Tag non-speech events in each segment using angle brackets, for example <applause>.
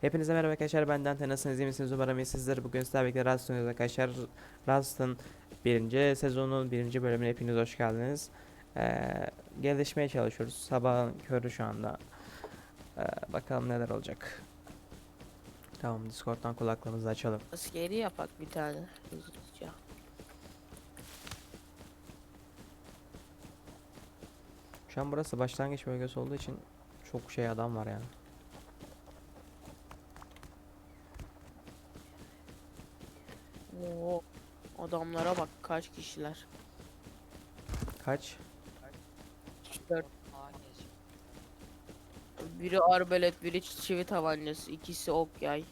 Hepinize merhaba arkadaşlar ben Dante. Nasılsınız iyi misiniz? Umarım iyisinizdir. Bugün sizlerle birlikte Rust oynuyoruz arkadaşlar. Rust'ın birinci sezonun birinci bölümüne hepiniz hoş geldiniz. Ee, Gelişmeye çalışıyoruz. Sabahın körü şu anda. Ee, Bakalım neler olacak. Tamam Discord'dan kulaklığımızı açalım. Askeri yapak bir tane. Hızlıca. Şu an burası başlangıç bölgesi olduğu için çok şey adam var yani Oo, adamlara bak kaç kişiler. Kaç? 4. Biri arbalet, biri çivi tabancası, ikisi ok yay.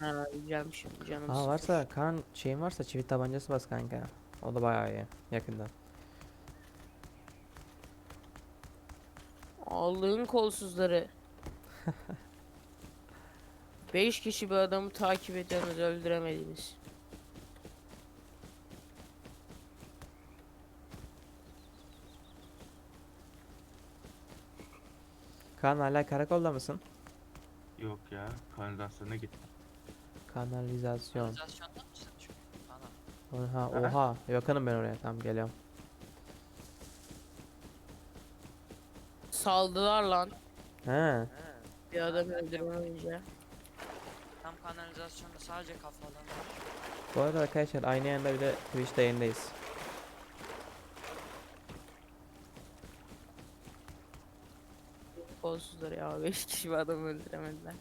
Ha, yiyeceğim şimdi canım. Aa varsa kan şeyin varsa çivit tabancası bas kanka O da bayağı iyi yakından Allah'ın kolsuzları. <laughs> 5 kişi bir adamı takip ediyorsunuz öldüremediniz. Kaan hala karakolda mısın? Yok ya kanalizasyona gittim. Kanalizasyon Kanalizasyonda mısın? Ana. Oha, oha. Yakınım ben oraya. Tamam geliyorum. Saldılar lan. He. Bir adam öldüremeyince. Tam kanalizasyonda sadece kafadan. Bu arada arkadaşlar aynı yanda bir de Twitch'te yayındayız. Kolsuzları ya 5 kişi bir adam öldüremediler.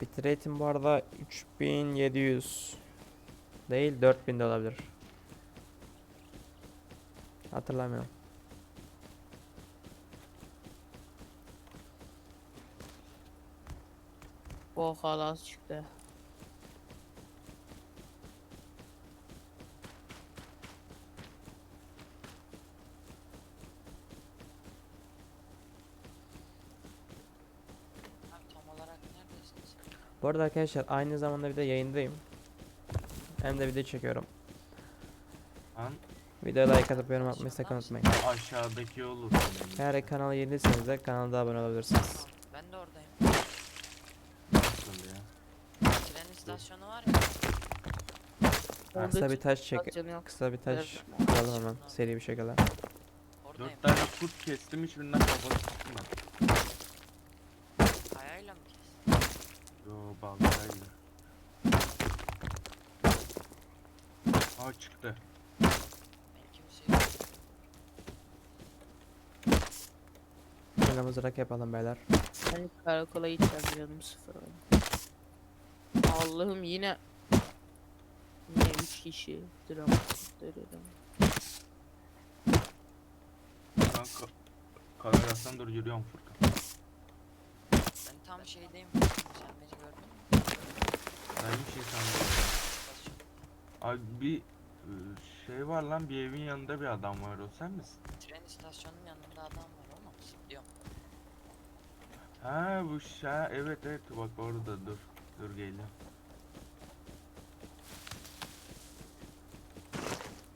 Bitrate'im bu arada 3700 değil 4000 de olabilir. Hatırlamıyorum. Bu halas çıktı. Abi tam olarak neredesiniz? Bu arada arkadaşlar aynı zamanda bir de yayındayım. Hem de video çekiyorum. An Videoya like atıp yorum atmayı sakın unutmayın. aşağıdaki yolu sanırım. Eğer kanala yeniyseniz de kanala abone olabilirsiniz. Ben de oradayım. Nasıl ya? Tren istasyonu var ya. Onda Kısa bir taş çek. canı yok. Kısa bir taş alalım hemen seri bir şekilde. Oradayım. Dört tane kurt kestim hiçbirinden kafa tutmadı. Kayayla mı kes? Yo baltayla. Aa çıktı. Ben kimseyi Şöyle mızrak yapalım beyler. Ben karakola gideceğim canım sıfır oyun. Allah'ım yine Yine 3 kişi drama dırırım. Kanka kanalizasyon doğru yürüyorum Furkan. Ben tam şeydeyim. Sen beni gördün mü? Ben bir şey sandım. İstasyon. Abi bir e, şey var lan bir evin yanında bir adam var o sen misin? Tren istasyonunun yanında adam var ama zıplıyorum. Ha bu şey evet evet bak orada dur. Geliyorum.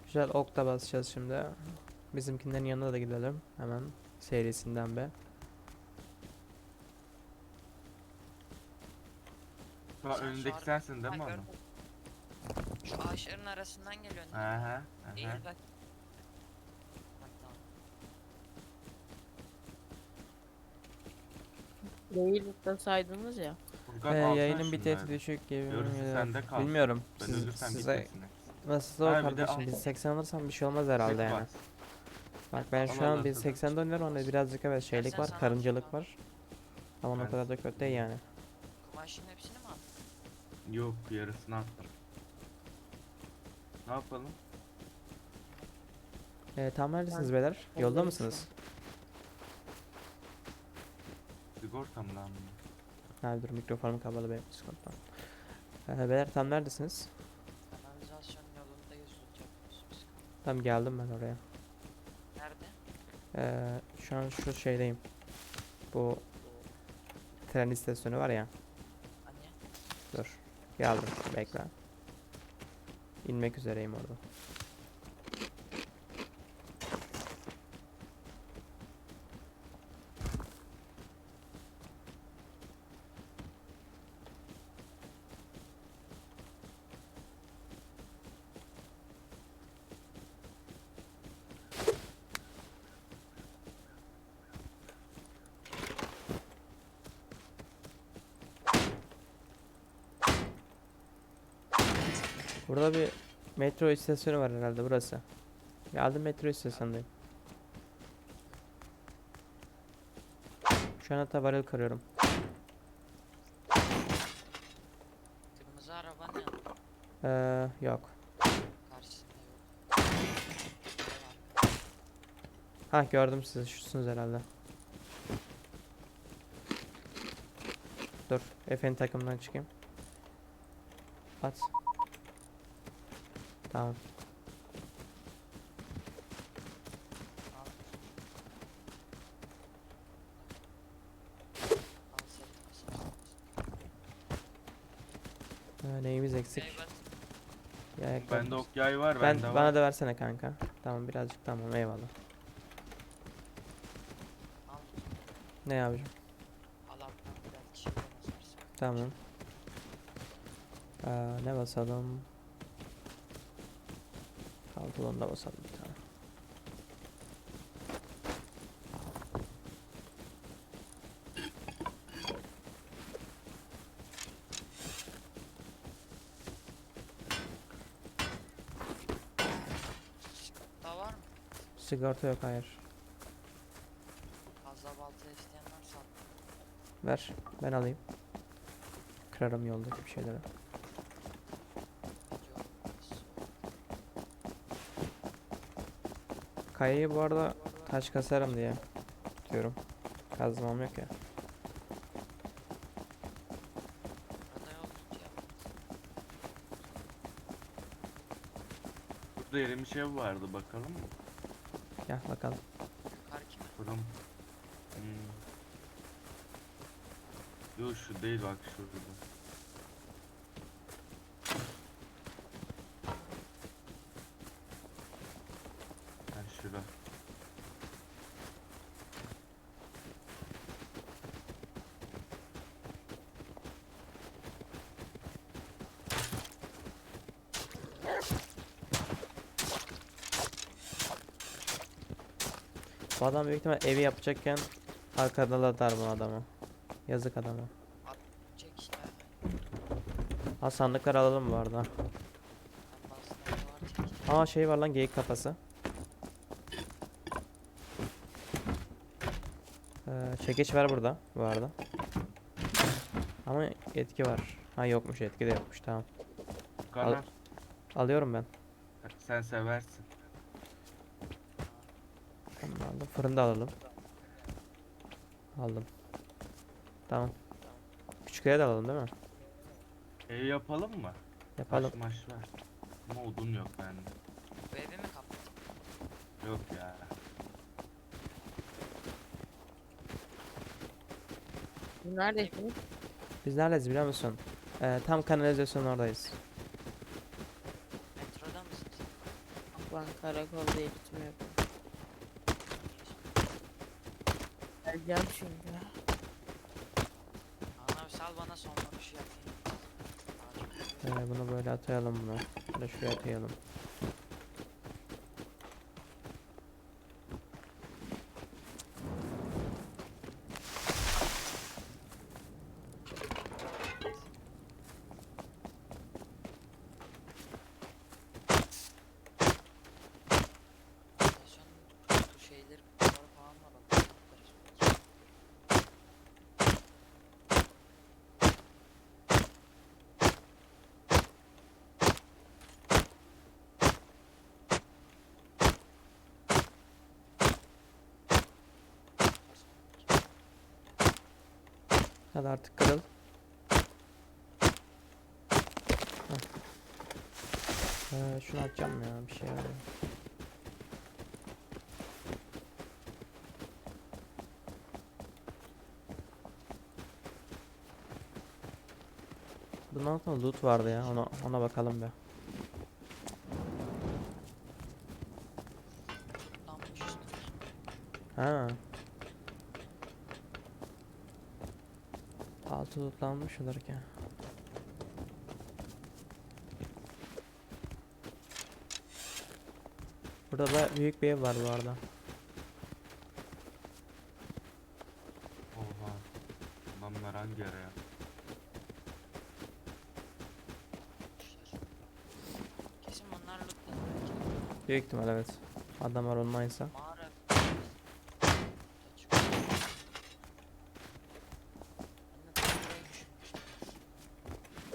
Güzel ok da basacağız şimdi. Bizimkilerin yanına da gidelim. Hemen serisinden be. Bak Sen şu önündeki arka- sensin değil mi Ha, gördüm. Şu ağaçların arasından geliyorsun. He he. Değil bak. Bak tamam. Değil da saydınız ya. Furkan Ee, alsana yayının biteti şunları. düşük gibi. Sende. Bilmiyorum. Ben Siz, ölürsem size nasıl o Ha, bir de kardeşim? al. Biz 80 alırsam bir şey olmaz herhalde Tek yani. Bak ben şu an al, biz al. 80'de oynuyorum onda birazcık evet şeylik var, karıncalık var. Ama o Ben- kadar da kötü değil yani. Kumaşın hepsini mi aldın? Yok yarısını attım. Ne yapalım? Ee, tam neredesiniz Ben- beyler? Yolda mısınız? Sigorta mı lan bu? Ha dur mikrofonum kapalı benim Discord'dan. Ee, beyler tam neredesiniz? Kanalizasyon yolundayız biz. Tam geldim ben oraya. Nerede? Ee, şu an şu şeydeyim. Bu tren istasyonu var ya. Hani? Dur. Geldim. Bekle. İnmek üzereyim orada. Burada bir metro istasyonu var herhalde burası. Geldim metro istasyonundayım. Şu an hatta varil kırıyorum. Kırmızı araba ne? Ee, yok. Karşısında? Ha gördüm sizi. Şusunuz herhalde. Dur. Efe'nin takımdan çıkayım. At. Tamam. Ha, neyimiz eksik? Şey bas. Ya, ayakkabımız. Bende ok yay var Ben bende bana var. da versene kanka. Tamam birazcık tamam eyvallah. Al. Ne yapacağım? Şey basarsın. Tamam. Aa, ne basalım? Pantolonda basalım bir tane. Daha var mı? Sigorta yok hayır. Fazla balta isteyen varsa. Ver ben alayım. Kırarım yoldaki bir şeyleri. Yok. Kayayı bu arada taş kasarım diye diyorum. Kazmam yok ya. Burada erimiş ev vardı bakalım mı? Gel bakalım. Fırın. Hmm. Yok şu değil bak şurada. Ha şura. Bu adam büyük ihtimal evi yapacakken arkadalar bu adamı. Yazık adama. Çek işte. Ha sandıkları alalım bu arada. Aa şey var lan geyik kafası. Ee, çekiç var burada bu arada. Ama etki var. Ha yokmuş etki de yokmuş tamam. Kanar. Alıyorum ben. Sen seversin. Tamam aldım. Fırında alalım. Aldım. Tamam. Küçük yere de alalım değil mi? E yapalım mı? Yapalım. Maş var. Ama odun yok bende. Bu evi mi kapattın? Yok ya. Neredesiniz? Biz neredeyiz biliyor musun? Ee, tam kanalizasyonun oradayız. Metroda mısın sen? Ben karakolda eğitim yapıyorum. Geleceğim şimdi. Abi sal bana son vuruşu yapayım. Ee, bunu böyle atayalım bunu. Bunu şuraya atayalım. Stasyonun bu şeyleri kutuları falan var onları yaparız belki. Hadi artık kırıl. Ee, şunu atacağım ya bir şey var. Bunun altında loot vardı ya ona ona bakalım be. Ha. Altı lootlanmış olur ki. Burada da büyük bir ev var bu arada. Oha. Adamlar hangi ara ya? Yapmışlar. Büyük ihtimal evet. Adamlar online'sa. Mağara. Açık. Ben de tam buraya düşünmüştüm.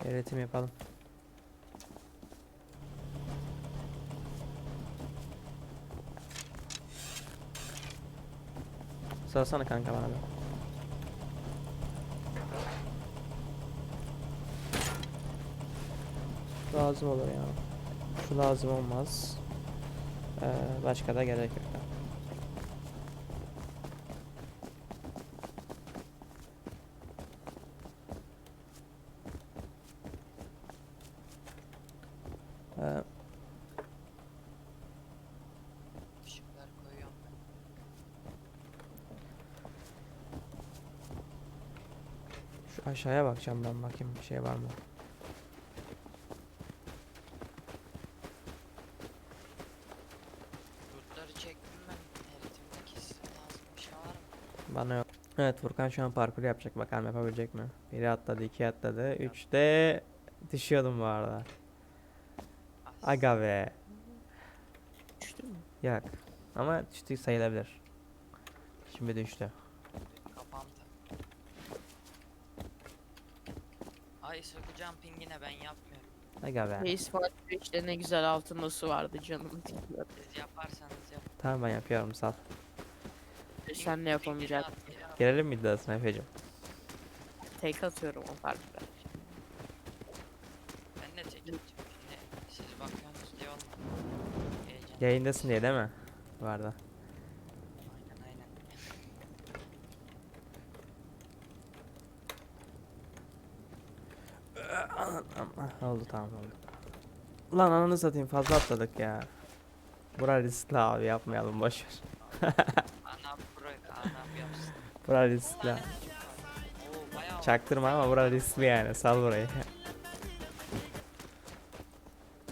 Üretim yapalım. Salsana kanka bana bir. Lazım olur ya. Şu lazım olmaz. Ee, başka da gerek yok. ya. Ee, Işıklar koyuyorum ben. Şu aşağıya bakacağım ben bakayım bir şey var mı? Kurtları çektim ben. Eritimdeki size lazım bir şey var mı? Bana yok. Evet Furkan şu an parkur yapacak bakalım yapabilecek mi? Biri atladı, iki atladı, üçte düşüyordum bu arada. Aga be. Düştü mü? Yok. Ama düştü sayılabilir. Şimdi düştü. Pingine ben yapmıyorum. Aga be. Reis Fatih işte ne güzel altında su vardı canım. Siz yaparsanız yap. Tamam ben yapıyorum sal. Sen ne yapamayacaksın? Gelelim mi iddiasına Efe'cim? Tek atıyorum o parkta. Ben de çekeceğim. Şimdi siz bakıyorsunuz diye olmadı. Heyecan. Yayındasın diye değil mi? Vardı. Aynen oldu tamam oldu. Lan ananı satayım fazla atladık ya. Bura riskli abi yapmayalım boşver. Ana buraya ana yapsın. Bura riskli. Çaktırma ama bura riskli yani sal burayı.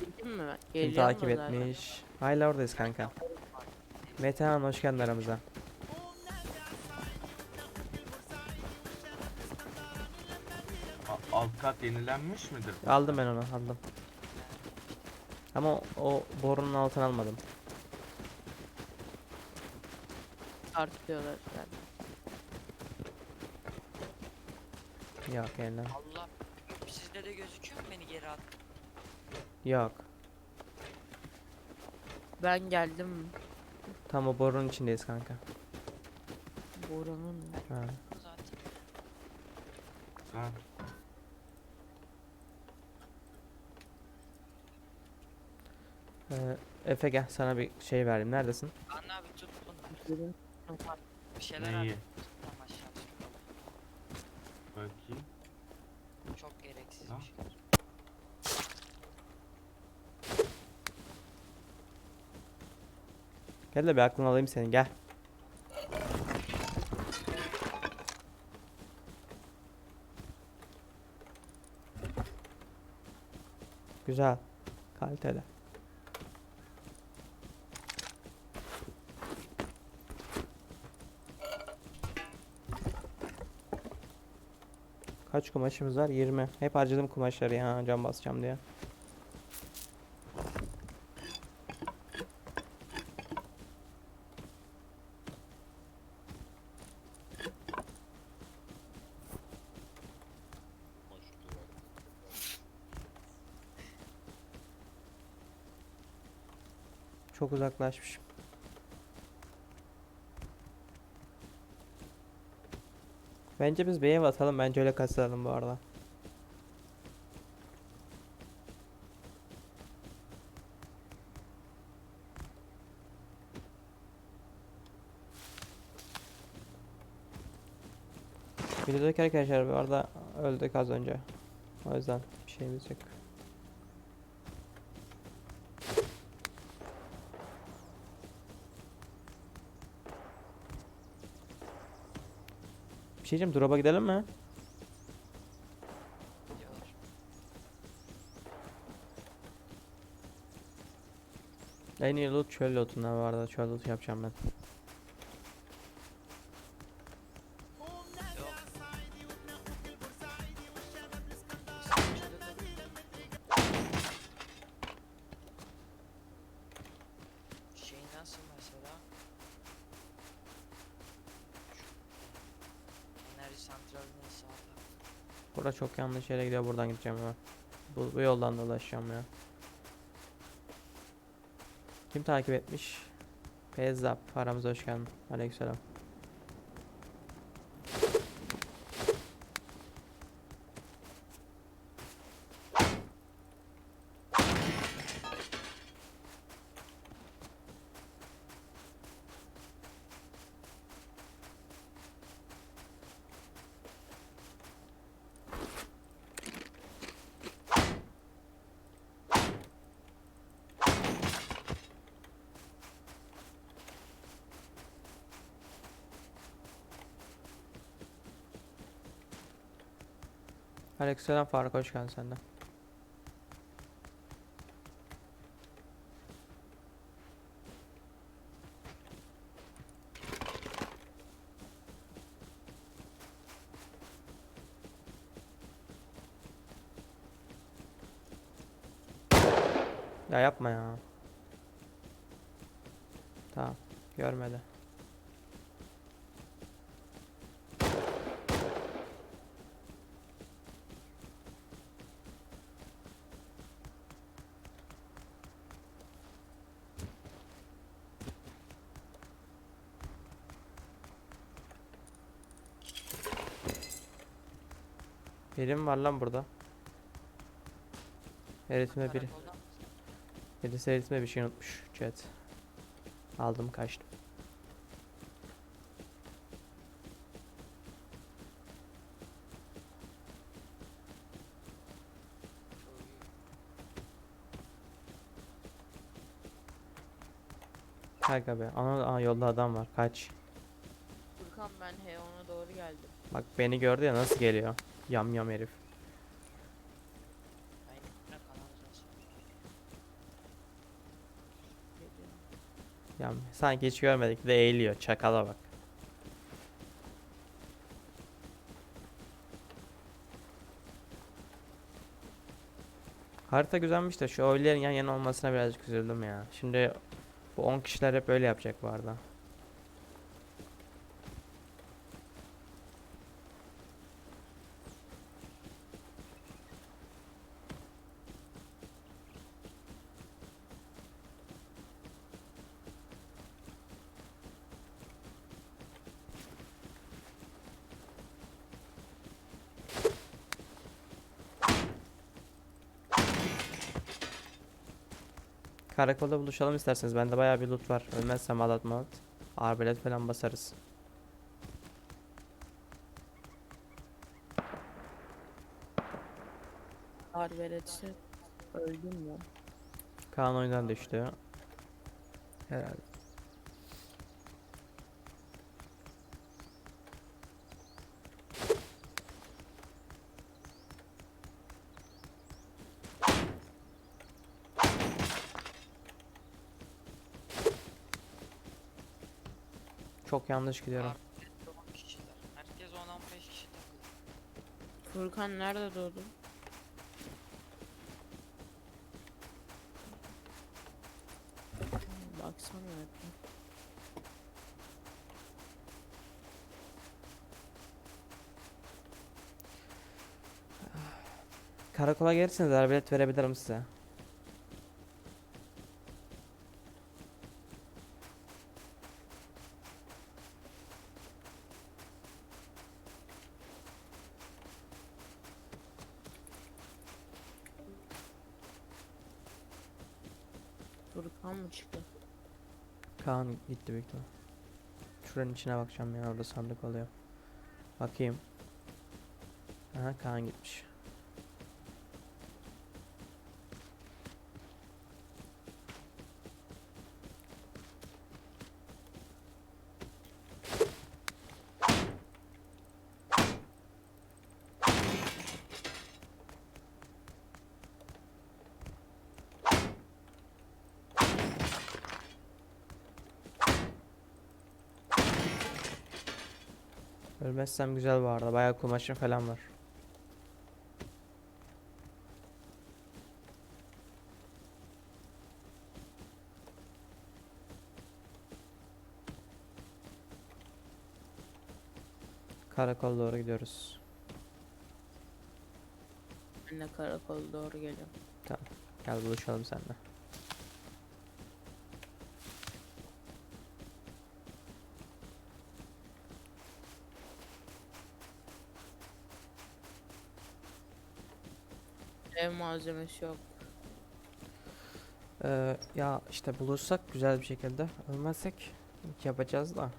Bildin mi ben? Kim takip zaten. etmiş? Hala oradayız kanka. Metehan hoş geldin aramıza. Kat yenilenmiş midir? Aldım ben onu aldım. Ama o, o borunun altına almadım. Tartıyorlar zaten. Yok yani. Allah sizde de gözüküyor mu beni geri at? Yok. Ben geldim. Tam o borunun içindeyiz kanka. Boranın Ha. Zaten. Ha, Ee, Efe gel sana bir şey vereyim. Neredesin? Anne abi tut bunu. Bir şeyler Neyi? aşağı çıkalım. bakayım. Çok gereksiz Ha? bir şey. Gel de bir aklını alayım senin gel. Güzel. Kaliteli. Kaç kumaşımız var? 20. Hep harcadım kumaşları ya cam basacağım diye. Çok uzaklaşmışım. Bence biz ev atalım. Bence öyle kasılalım bu arada. Videodaki arkadaşlar bu arada öldük az önce. O yüzden bir şeyimiz yok. Bir şey diyeceğim drop'a gidelim mi? En iyi loot çöl lootundan var da çöl loot yapacağım ben. Bura çok yanlış yere gidiyor. Buradan gideceğim ben. Bu, bu yoldan dolaşacağım ya. Kim takip etmiş? Pezzap. Aramıza hoş geldin. Aleykümselam. Aleykümselam Faruk hoş geldin sen de. Ya yapma ya. Tamam. Görmedi. Biri mi var lan burada? Eritme biri. Birisi eritme bir şey unutmuş. Chat. Aldım kaçtım. Kanka be. Ana aa, yolda adam var. Kaç. Furkan ben Heon'a doğru geldim. Bak beni gördü ya nasıl geliyor. Yam yam herif. Yam. Sanki hiç görmedik de eğiliyor. Çakala bak. Harita güzelmiş de şu oyların yan yana olmasına birazcık üzüldüm ya. Şimdi bu 10 kişiler hep öyle yapacak bu arada. Karakolda buluşalım isterseniz. Bende bayağı bir loot var. Ölmezsem alat malat. Arbelet falan basarız. Arbelet'se öldüm mü? Kaan oyundan düştü. Herhalde. Çok yanlış gidiyorum. Arbelette 10 kişiler. Herkes 10-15 kişi takılıyor. Furkan nerede doğdun? Baksana hep. Karakola gelirseniz arbelet verebilirim size. Furkan mı çıktı? Kaan gitti büyük ihtimal. Şuranın içine bakacağım ya orada sandık oluyor. Bakayım. Aha Kaan gitmiş. Ölmezsem güzel bu arada. Bayağı kumaşım falan var. Karakola doğru gidiyoruz. Ben de karakola doğru geliyorum. Gel buluşalım seninle. Malzemesi yok. Ee, ya işte bulursak güzel bir şekilde. Ölmezsek yapacağız da.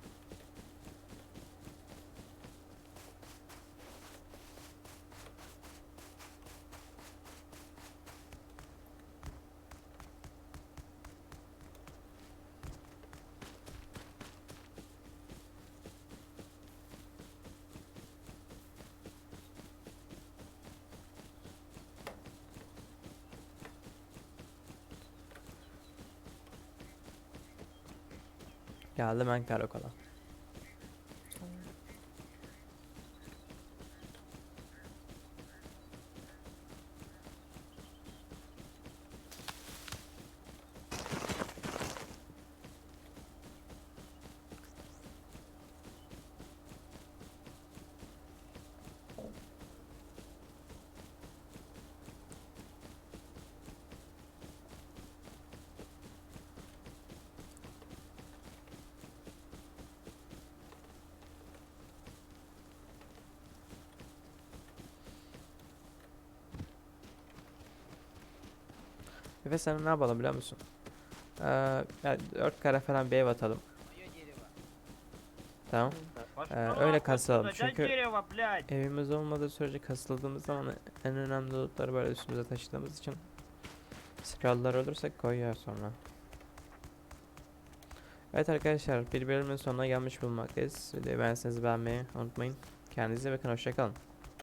Geldim ben karakola. Efe sen ne yapalım biliyor musun? Ee, yani 4 kare falan bir ev atalım. Tamam. Ee, öyle kasalım çünkü evimiz olmadığı sürece kasıldığımız zaman en önemli lootları böyle üstümüze taşıdığımız için scrolllar olursak koyuyor sonra. Evet arkadaşlar bir bölümün sonuna gelmiş bulunmaktayız. Videoyu beğenseniz beğenmeyi unutmayın. Kendinize bakın hoşçakalın.